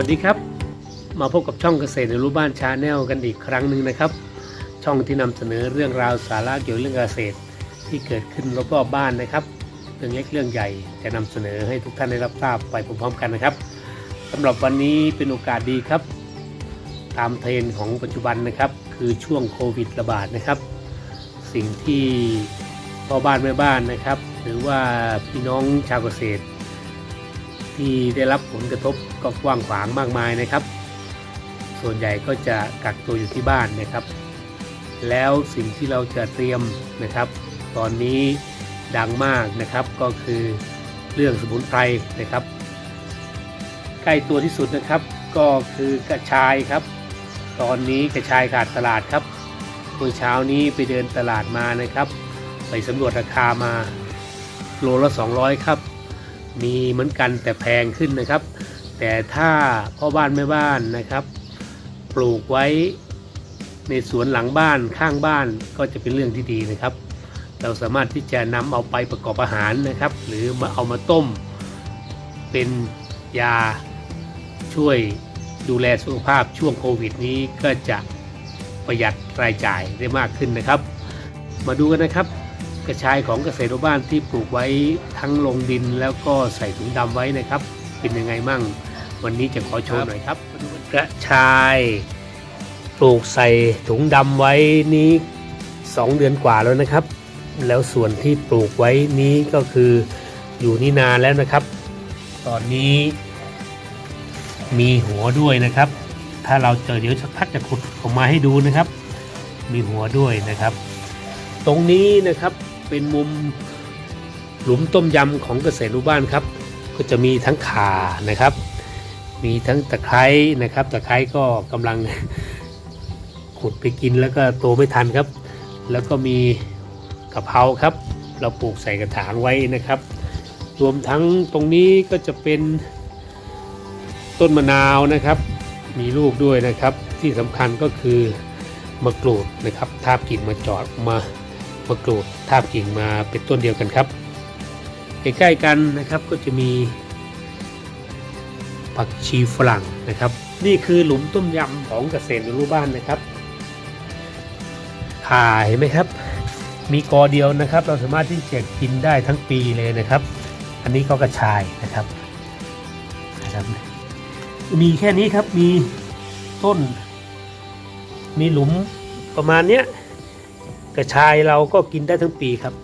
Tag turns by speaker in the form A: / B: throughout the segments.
A: ัสดีครับ มาพบกับช่องเกษตรในรู้บ้านชาแนลกันอีกครั้งหนึ่งนะครับ ช่องที่นำเสนอเรื่องราวสาระเกี่ยวกับเรื่องเกษตร ที่เกิดขึ้นรอบๆบ้านนะครับ เรื่องเล็กเรื่องใหญ่จะนำเสนอให้ทุกท่านได้รับทราบไปพร้อมๆกันนะครับสำหรับวันนี้เป็นโอกาสดีครับ ตามเทรนของปัจจุบันนะครับ คือช่วงโควิดระบาดนะครับ สิ่งที่พ่อบ้านแม่บ้านนะครับ หรือว่าพี่น้องชาวเกษตร ที่ได้รับผลกระทบก็กว้างขวางมากมายนะครับ ส่วนใหญ่ก็จะกักตัวอยู่ที่บ้านนะครับ แล้วสิ่งที่เราจะเตรียมนะครับ ตอนนี้ดังมากนะครับก็คือเรื่องสมุนไพรนะครับ ใกล้ตัวที่สุดนะครับก็คือกระชายครับ ตอนนี้กระชายขาดตลาดครับเมื่อเช้านี้ไปเดินตลาดมานะครับ ไปสำรวจราคามาโลละ 200 ครับ มีเหมือนกันแต่แพงขึ้นนะครับ แต่ถ้าพ่อบ้านแม่บ้านนะครับ ปลูกไว้ในสวนหลังบ้านข้างบ้านก็จะเป็นเรื่องที่ดีนะครับ เราสามารถที่จะนำเอาไปประกอบอาหารนะครับ หรือมาเอามาต้ม เป็นยาช่วยดูแลสุขภาพช่วงโควิดนี้ก็จะประหยัดรายจ่ายได้มากขึ้นนะครับ มาดูกันนะครับ กระชายของเกษตรบ้านที่ปลูกไว้ทั้งลงดินแล้วก็ใส่ถุงดำไว้นะครับ เป็นยังไงมั่ง วันนี้จะขอโชว์หน่อยครับ กระชายปลูกใส่ถุงดำไว้นี้ 2 เดือนกว่าแล้วนะครับ แล้วส่วนที่ปลูกไว้นี้ก็คืออยู่นี่นานแล้วนะครับ ตอนนี้มีหัวด้วยนะครับ ถ้าเราเจอเดี๋ยวสักพักจะขุดออกมาให้ดูนะครับ มีหัวด้วยนะครับ ตรงนี้นะครับ เป็นมุมหลุมต้มยำของเกษตรรูบ้านครับ ก็จะมีทั้งข่านะครับ มีทั้งตะไคร้นะครับ ตะไคร้ก็กำลังขุดไปกินแล้วก็โตไม่ทันครับ แล้วก็มีกะเพราครับ เราปลูกใส่กระถางไว้นะครับ รวมทั้งตรงนี้ก็จะเป็นต้นมะนาวนะครับ มีลูกด้วยนะครับ ที่สำคัญก็คือมะกรูดนะครับทาบกิ่งมาจอดมา มะกรูดทาบกิ่งมาเป็นต้นเดียวกันครับใกล้ๆกันนะครับก็จะมีผักชีฝรั่งนะครับ นี่คือหลุมต้มยำของเกษตรรูบ้านนะครับข่าเห็นไหมครับ มีกอเดียวนะครับ เราสามารถที่จะกินได้ทั้งปีเลยนะครับ อันนี้ก็กระชายนะครับนะครับ มีแค่นี้ครับมีต้น มีหลุมประมาณเนี้ย กระชายเราก็กินได้ทั้งปีครับ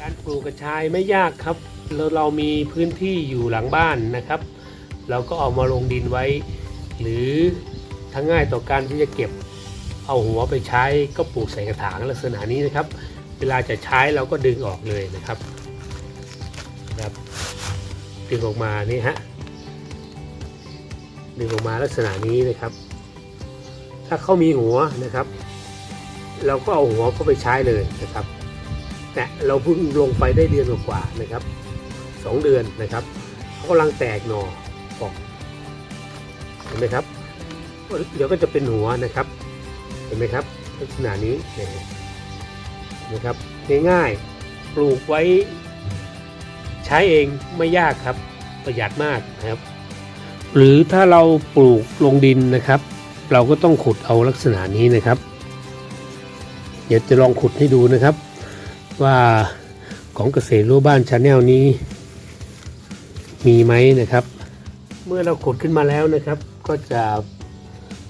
A: การปลูกกระชายไม่ยากครับ เราเรามีพื้นที่อยู่หลังบ้านนะครับ เราก็เอามาลงดินไว้ หรือถ้าง่ายต่อการที่จะเก็บเอาหัวไปใช้ก็ปลูกใส่กระถางลักษณะนี้นะครับ เวลาจะใช้เราก็ดึงออกเลยนะครับครับดึงออกมานี่ฮะดึงออกมาลักษณะนี้นะครับ ถ้าเขามีหัวนะครับ เราก็เอาหัวเข้าไปใช้เลยนะครับแต่เราเพิ่งลงไปได้เดือนกว่าๆนะครับสองเดือนนะครับเขากำลังแตกหน่อออกเห็นไหมครับ เดี๋ยวก็จะเป็นหัวนะครับ เห็นไหมครับลักษณะนี้นไหมครับง่ายๆปลูกไว้ ใช้เองไม่ยากครับ ประหยัดมากนะครับ หรือถ้าเราปลูกลงดินนะครับ เราก็ต้องขุดเอาลักษณะนี้นะครับ ดี๋ยวจะลองขุดให้ดูนะครับ ว่าของเกษตรรั้วบ้านชาแนลนี้ มีไหมนะครับ เมื่อเราขุดขึ้นมาแล้วนะครับ ก็จะ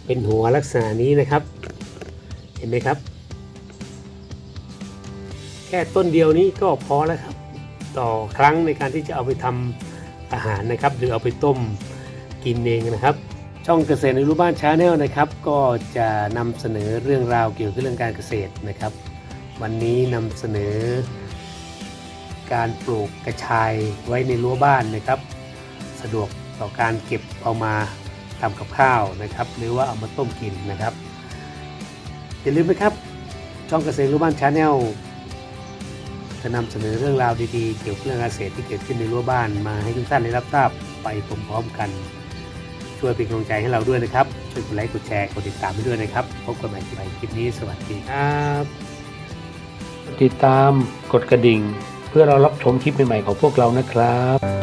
A: เป็นหัวลักษณะนี้นะครับ เห็นไหมครับ แค่ต้นเดียวนี้ก็พอแล้วครับ ต่อครั้งในการที่จะเอาไปทำอาหารนะครับ หรือเอาไปต้มกินเองนะครับ ช่องเกษตรในรูปบ้านชาแนลนะครับ ก็จะนำเสนอเรื่องราวเกี่ยวกับเรื่องการเกษตรนะครับ วันนี้นำเสนอ การปลูกกระชายไว้ในรั้วบ้านนะครับ สะดวกต่อการเก็บเอามาทำกับข้าวนะครับ หรือว่าเอามาต้มกินนะครับอย่าลืมนะครับ ช่องเกษตรรู้บ้านชาแนลจะนำเสนอเรื่องราวดีๆ เกี่ยวกับเรื่องเกษตรที่เกิดขึ้นในรั้วบ้านมาให้ทุกท่านได้รับทราบไปพร้อมๆกัน ช่วยเป็นกำลังใจให้เราด้วยนะครับ ช่วยกดไลค์ กดแชร์ กดติดตามไปด้วยนะครับ พบกันใหม่ในคลิปนี้ สวัสดีครับติดตาม กดกระดิ่ง เพื่อเรารับชมคลิปใหม่ๆของพวกเรานะครับ